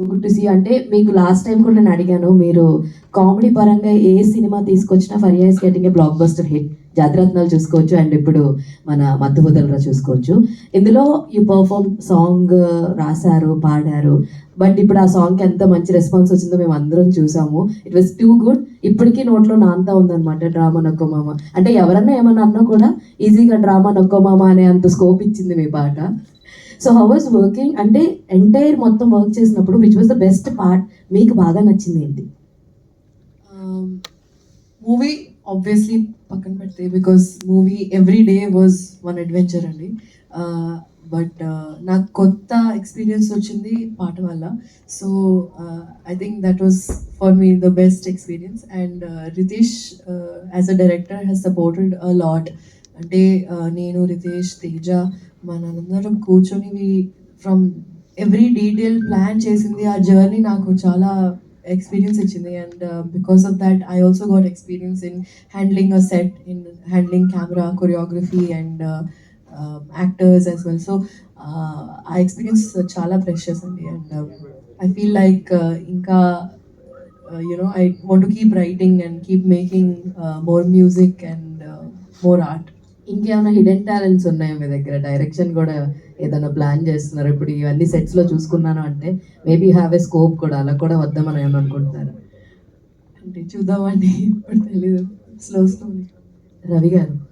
Good to see అంటే మీకు last time కూడా నేను అడిగాను మీరు కామెడీ పరంగా ఏ సినిమా తీసుకొచ్చినా for years getting a blockbuster hit Jathi Ratnalu చూసుకోవచ్చు అండ్ ఇప్పుడు మన మత్తు చూసుకోవచ్చు. ఇందులో ఈ పర్ఫామ్ సాంగ్ రాశారు పాడారు. బట్ ఇప్పుడు ఆ సాంగ్కి ఎంత మంచి రెస్పాన్స్ వచ్చిందో మేము అందరం చూసాము. ఇట్ వాస్ టూ గుడ్ ఇప్పటికీ నోట్లో నాంతా ఉందన్నమాట డ్రామా నొక్కో మామ. అంటే ఎవరన్నా ఏమన్నా అన్నా కూడా ఈజీగా డ్రామా నొక్కో మామ అనే అంత స్కోప్ ఇచ్చింది మీ పాట. సో హౌ వాజ్ వర్కింగ్ అంటే ఎంటైర్ మొత్తం వర్క్ చేసినప్పుడు which was the best part మీకు బాగా నచ్చింది ఏంటి? మూవీ ఆబ్వియస్లీ పక్కన పెడితే because movie every day was one adventure అండి. బట్ నాకు కొత్త ఎక్స్పీరియన్స్ వచ్చింది పాట వల్ల. So I think that was for me the best experience and Ritesh as a director has supported a lot అంటే నేను రితేష్ తేజ మనందరం కూర్చొని ఫ్రమ్ ఎవ్రీ డీటెయిల్ ప్లాన్ చేసింది ఆ జర్నీ నాకు చాలా ఎక్స్పీరియన్స్ ఇచ్చింది. And because of that I also got experience in handling a set in handling camera choreography and actors as well so ఆ ఎక్స్పీరియన్స్ చాలా ప్రెషర్స్ అండి. అండ్ ఐ ఫీల్ లైక్ ఇంకా you know I want to keep writing and keep making more music and more art ఇంకేమైనా hidden talents ఉన్నాయా మీ దగ్గర? Direction కూడా ఏదైనా ప్లాన్ చేస్తున్నారు? ఇప్పుడు ఇవన్నీ sets లో చూసుకున్నాను అంటే మేబీ హ్యావ్ ఏ స్కోప్ కూడా అలా కూడా వద్దామని ఏమని అనుకుంటున్నారు? అంటే చూద్దామండి ఇప్పుడు తెలీదు. స్లో స్లోలీ రవి గారు.